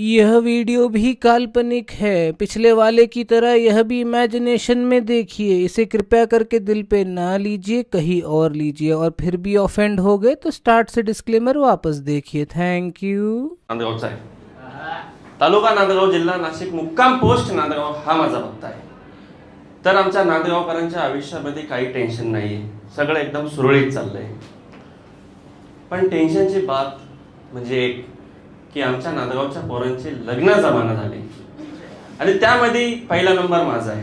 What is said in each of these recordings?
यह वीडियो भी काल्पनिक है। पिछले वाले की तरह यह भी इमेजिनेशन में देखिए। इसे कृपया करके दिल पे ना लीजिए, कहीं और लीजिए। और फिर भी ऑफेंड हो गए तो स्टार्ट से डिस्क्लेमर वापस देखिए। थैंक यू नांदगावचा आहे तालुका नांदगाव, जिल्हा नाशिक, मुक्काम पोस्ट नांदगाव, हा माझा पत्ता आहे. तर आमच्या नांदगावकरांच्या आयुष्यामध्ये काही टेन्शन नाही आहे सगळं एकदम सुरळीत चाललंय. पण टेन्शनची बात म्हणजे एक. की आमच्या नांदगावच्या पोरांचे लग्न जमाना झाले. आणि त्यामध्ये पहिला नंबर माझा आहे.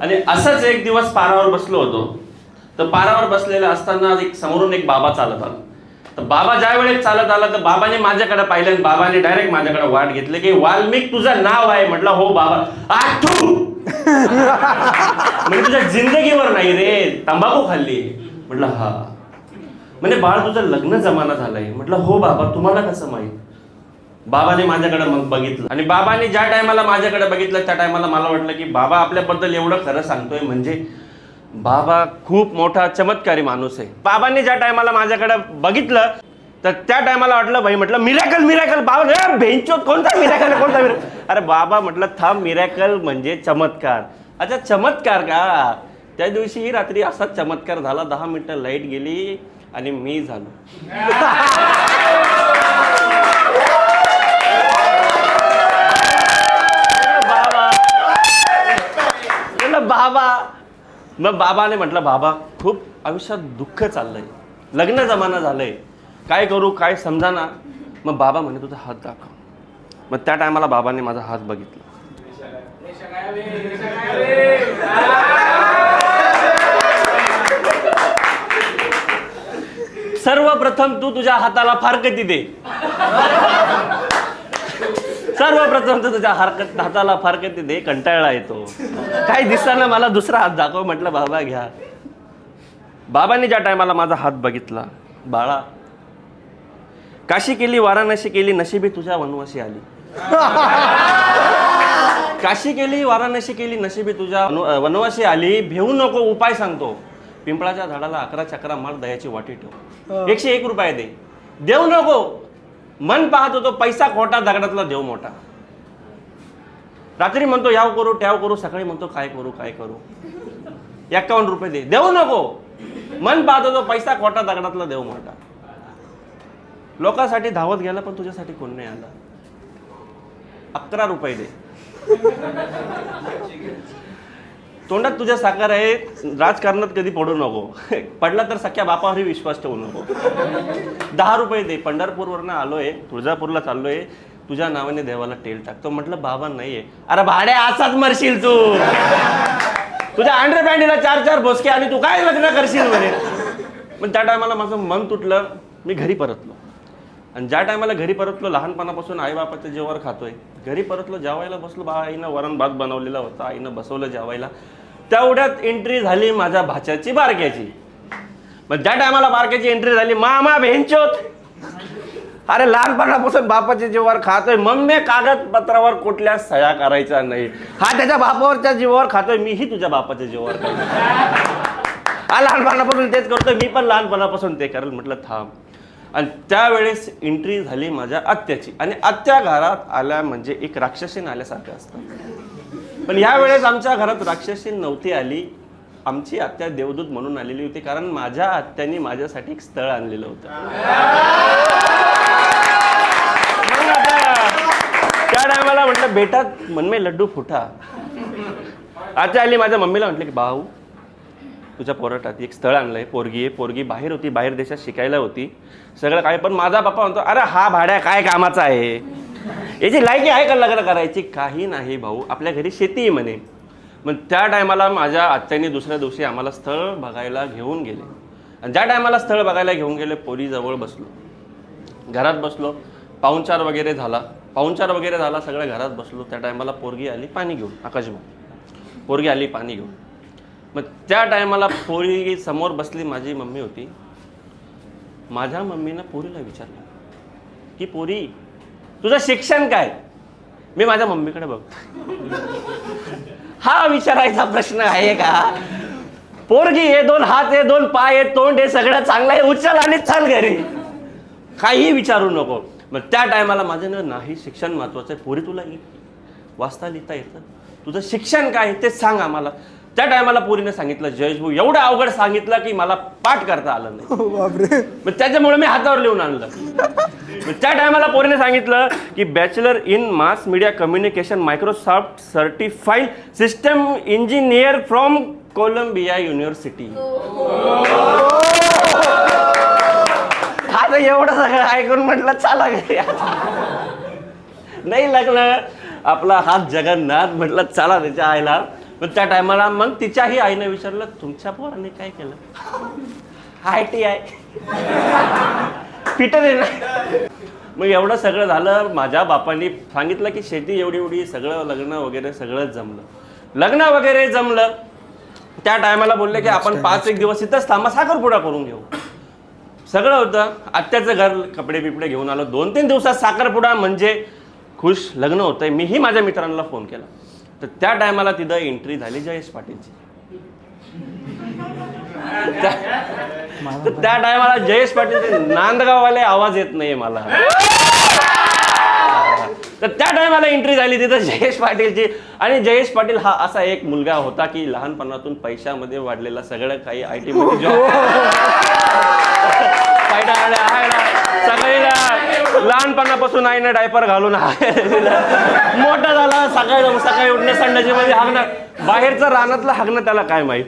आणि असंच एक दिवस पारावर बसलो होतो. तर पारावर बसलेला असताना एक समोरून एक बाबा चालत आला. तर बाबा ज्या वेळेस चालत आला तर बाबाने माझ्याकडे पाहिलं आणि बाबाने डायरेक्ट माझ्याकडे वाट घेतली की वाल्मिक तुझं नाव आहे. म्हटलं हो बाबा. आठू! म्हणजे तुझ्या जिंदगीवर नाही रे तंबाखू खाल्ली म्हटलं हा. म्हणजे बाळ तुझं लग्न जमाना झालंय. म्हटलं हो बाबा तुम्हाला कसं माहीत? बाबाने माझ्याकडे मग बघितलं. आणि बाबाने ज्या टायमाला माझ्याकडे बघितलं त्या टायमाला मला वाटलं की बाबा आपल्याबद्दल एवढं खरं सांगतोय म्हणजे बाबा खूप मोठा चमत्कारी माणूस आहे. बाबांनी ज्या टायमाला माझ्याकडे बघितलं तर त्या टायमाला वाटलं भाई म्हटलं मिरॅकल मिरॅकल बाबा बेंचो कोणता मिरॅकल कोणता मिरॅकल? अरे बाबा म्हटलं थांब मिरॅकल म्हणजे चमत्कार. अच्छा चमत्कार का? त्या दिवशी रात्री असा चमत्कार झाला दहा मिनिटं लाइट गेली आणि मी झालो. बाबा म्हटलं बाबा. मग बाबाने म्हटलं बाबा खूप आयुष्यात दुःख चाललंय. लग्न जमाना झालंय. काय करू काय समजाना? मग बाबा म्हणे तुझा हात दाखव. मग त्या टायमाला बाबाने माझा हात बघितला. सर्वप्रथम तू तुझ्या हाताला फारकती दे सर्वप्रथम तू तुझ्या हरकत हाताला फारकती दे कंटाळा येतो. काही दिसताना मला दुसरा हात दाखव म्हटलं बाबा घ्या. बाबांनी ज्या टायमाला माझा हात बघितला बाळा काशी केली वाराणसी केली नशिबी तुझ्या वनवाशी आली. काशी केली वाराणसी केली नशिबी तुझ्या वनवाशी वनवासी आली भेऊ नको उपाय सांगतो. पिंपळाच्या झाडाला अकरा चक्रा मार दयाची वाटी ठेव. एकशे एक रुपये दे. देऊ नको. मन पाहत होतो पैसा खोटा दगडातला देव मोठा. रात्री म्हणतो याव करू ट्याव करू सकाळी म्हणतो काय करू काय करू? एक्कावन्न रुपये दे. देऊ नको. मन पाहत होतो पैसा खोटा दगडातला देव मोठा. लोकांसाठी धावत गेला पण तुझ्यासाठी कोण नाही आला. अकरा रुपये दे. तोंडात तुझ्या साकार आहे राजकारणात कधी पडू नको. पडला तर सख्या बापावरही विश्वास ठेवू नको. दहा रुपये दे पंढरपूरवरनं आलोय तुळजापूरला चाललोय तुझ्या नावाने देवाला तेल टाकतो. म्हटलं बाबा नाहीये. अरे भाड्या असाच मरशील तू. तुझ्या अंडर पॅन्टीला चार चार भोसके आणि तू काय लग्न करशील म्हणे? पण त्या टायमाला माझं मन तुटलं मी घरी परतलो. आणि ज्या टायमाला घरी परतलो लहानपणापासून आईबापाच्या जेवावर खातोय. घरी परतलो जेवायला बसलो बा आईनं वरण भात बनवलेला होता आईनं बसवलं जेवायला. तेवढ्यात एंट्री झाली माझ्या भाच्याची बारक्याची. मग ज्या टायमाला बारक्याची एंट्री झाली मामा भेंचोत. अरे लहानपणापासून बापाच्या जीवावर खातोय मम्मी कागदपत्रावर कुठल्या सह्या करायच्या नाही. हा त्याच्या बापावरच्या जीवावर खातोय मीही तुझ्या बापाच्या जीवावर हा लहानपणापासून तेच करतोय मी पण लहानपणापासून ते करेल म्हटलं थांब. आणि त्यावेळेस एंट्री झाली माझ्या आत्याची. आणि आत्या घरात आल्या म्हणजे एक राक्षसीन आल्यासारखं असतं. पण ह्या वेळेस आमच्या घरात राक्षसी नव्हती आली. आमची आत्या देवदूत म्हणून आलेली होती कारण माझ्या आत्याने माझ्यासाठी एक स्थळ आणलेलं होतं. त्या टायमाला म्हटलं बेटा मनमे लड्डू फुटा. आत्या आली माझ्या मम्मीला म्हटलं की भाऊ तुझ्या पोराटात एक स्थळ आणलंय. पोरगी आहे पोरगी बाहेर होती बाहेर देशात शिकायला होती. सगळं काय पण माझा बाप्पा म्हणतो अरे हा भाड्या काय कामाचा आहे? याची लायकी आहे का लग्न करायची? काही नाही भाऊ. आपल्या घरी शेती आहे म्हणे. मग त्या टायमाला माझ्या आत्याने दुसऱ्या दिवशी आम्हाला स्थळ बघायला घेऊन गेले. आणि ज्या टायमाला स्थळ बघायला घेऊन गेले पोरीजवळ बसलो. घरात बसलो. पाहुणचार वगैरे झाला. पाहुणचार वगैरे झाला सगळं घरात बसलो. त्या टायमाला पोरगी आली पाणी घेऊन आकाशभाऊ पोरगी आली पाणी घेऊन. मग त्या टायमाला पोरी समोर बसली माझी मम्मी होती. माझ्या मम्मीनं पोरीला विचारलं की पोरी तुझं शिक्षण काय? मी माझ्या मम्मीकडे बघतो. हा विचारायचा प्रश्न आहे का? पोरगी हे दोन हात हे दोन पाय आहे तोंड हे सगळं चांगलं आहे उचल आणि चाल घरी. काही विचारू नको. मग त्या टायमाला माझं नाही शिक्षण महत्वाचं आहे. पोरी तुला वाचता लिहिता येतं तुझं शिक्षण काय आहे ते सांग आम्हाला. त्या टायमाला पोरीने सांगितलं जयेश भाऊ एवढं अवघड सांगितलं की मला पाठ करता आलं नाही. बापरे. मग त्याच्यामुळे मी हातावर लिहून आणलं. मग त्या टायमाला पोरीने सांगितलं की bachelor in mass media communication Microsoft certified system engineer from Columbia university आता एवढं सगळं ऐकून म्हटलं चला घरी आता. नाही लागलं आपला हात जगन्नाथ म्हटलं चला त्याच्या आईला. पण त्या टायमाला मग तिच्याही आईनं विचारलं तुमच्या पोराने काय केलं? आय टी आय पिटर आहे ना. मग एवढं सगळं झालं माझ्या बापांनी सांगितलं की शेती एवढी एवढी सगळं लग्न वगैरे सगळंच जमलं. लग्न वगैरे जमलं. त्या टायमाला बोलले की आपण पाच एक दिवस इथंच थांबा साखरपुडा करून घेऊ. सगळं होतं. आत्याचं घर कपडे बिपडे घेऊन आलो. दोन तीन दिवसात साखरपुडा म्हणजे खुश लग्न होतंय. मीही माझ्या मित्रांना फोन केला. तर त्या टायमाला तिथं एंट्री झाली जयेश पाटीलची. त्या- तर त्या टायमाला जयेश पाटीलचे नांदगाववाले आवाज येत नाही मला. तर त्या टायमाला एंट्री झाली तिथं जयेश पाटीलची. आणि जयेश पाटील हा असा एक मुलगा होता की लहानपणातून पैशामध्ये वाढलेला सगळं काही आय टी मध्ये हो. जॉब फायदा हायला, सगळीला लहानपणापासून आईने डायपर घालून मोठा झाला सकाळी सकाळी उठणे संडाची म्हणजे हागणं. बाहेरचं रानातलं हागणं त्याला काय माहीत?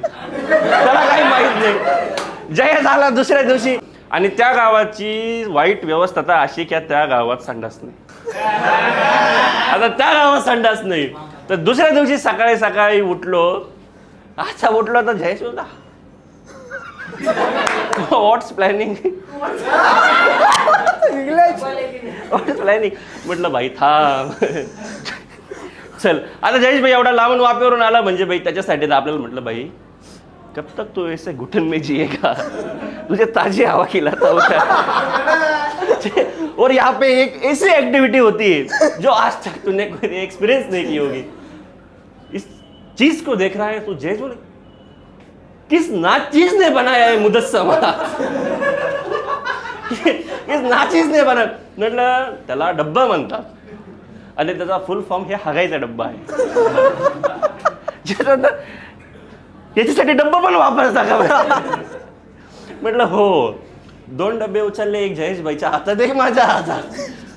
त्याला काही माहीत नाही. जय झाला दुसऱ्या दिवशी. आणि त्या गावाची वाईट व्यवस्था तर अशी की त्या गावात संडास नाही. आता त्या गावात संडास नाही. तर दुसऱ्या दिवशी सकाळी सकाळी उठलो. अच्छा उठलो तर जय होता व्हॉट्स प्लॅनिंग व्हॉट्स प्लॅनिंग म्हटलं भाई थांब. चल आता जयेश भाई एवढा लांबून वापेवरून आला म्हणजे भाई त्याच्यासाठी आपल्याला म्हटलं भाई कब तक तू ऐसे घुटन में जिएगा? तुझे ताजी हवा खिलाता होता और यहाँ पे एक ऐसी एक्टिविटी होती है जो आज तक तूने कोई एक्सपीरियंस नहीं की होगी। इस चीज को देख रहा है तू जय जोड़े किस नाचीज ने बनाया है मुदस्समा किस नाचीज ने बना म्हटलं त्याला डब्बा म्हणतात. आणि त्याचा फुल फॉर्म हे हगायचा डब्बा आहे. याच्यासाठी डब्बा पण वापरता का म्हटलं हो. दोन डबे उचलले एक जयेश भाईच्या हातात एक माझ्या हातात.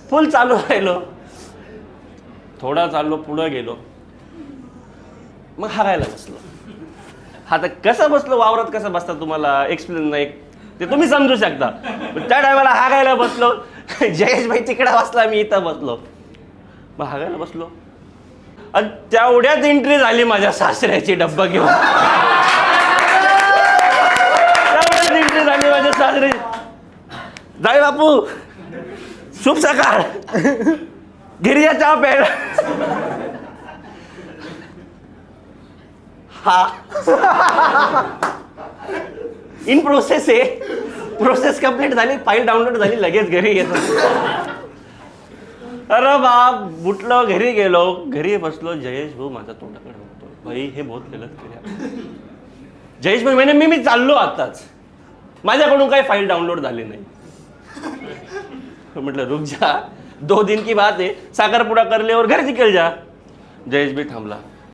फुल चालू राहिलो. थोडा चाललो पुढं गेलो. मग हारायला बसलो. आता कसं बसलो वावरात कसं बसता तुम्हाला? एक्सप्लेन नाही. ते तुम्ही समजू शकता. पण त्या टायमाला हागायला बसलो. जयेश भाई तिकडे बसला मी इथं बसलो. मग हागायला बसलो. आणि तेवढ्याच एंट्री झाली माझ्या सासऱ्याची डब्बा घेऊन. तेवढ्याच एंट्री झाली माझ्या सासरे. जाय बापू. शुभ सकाळ. गिरिया चहा प्यायला. हा इन प्रोसेस आहे प्रोसेस कंप्लीट झाली फाईल डाउनलोड झाली लगेच घरी येतो. अरे बाप उठलो घरी गेलो घरी बसलो जयेश भाऊ माझा तोंडाकडे बघतो. भाई हे बहुत गलत केलं. जयेश भाई म्हणे मी मी चाललो आताच. माझ्याकडून काही फाईल डाउनलोड झाली नाही. म्हटलं रुक जा. दो दिन की बात आहे. साखरपुडा करल्यावर घर निकल जा. जयेश भाई थांबला.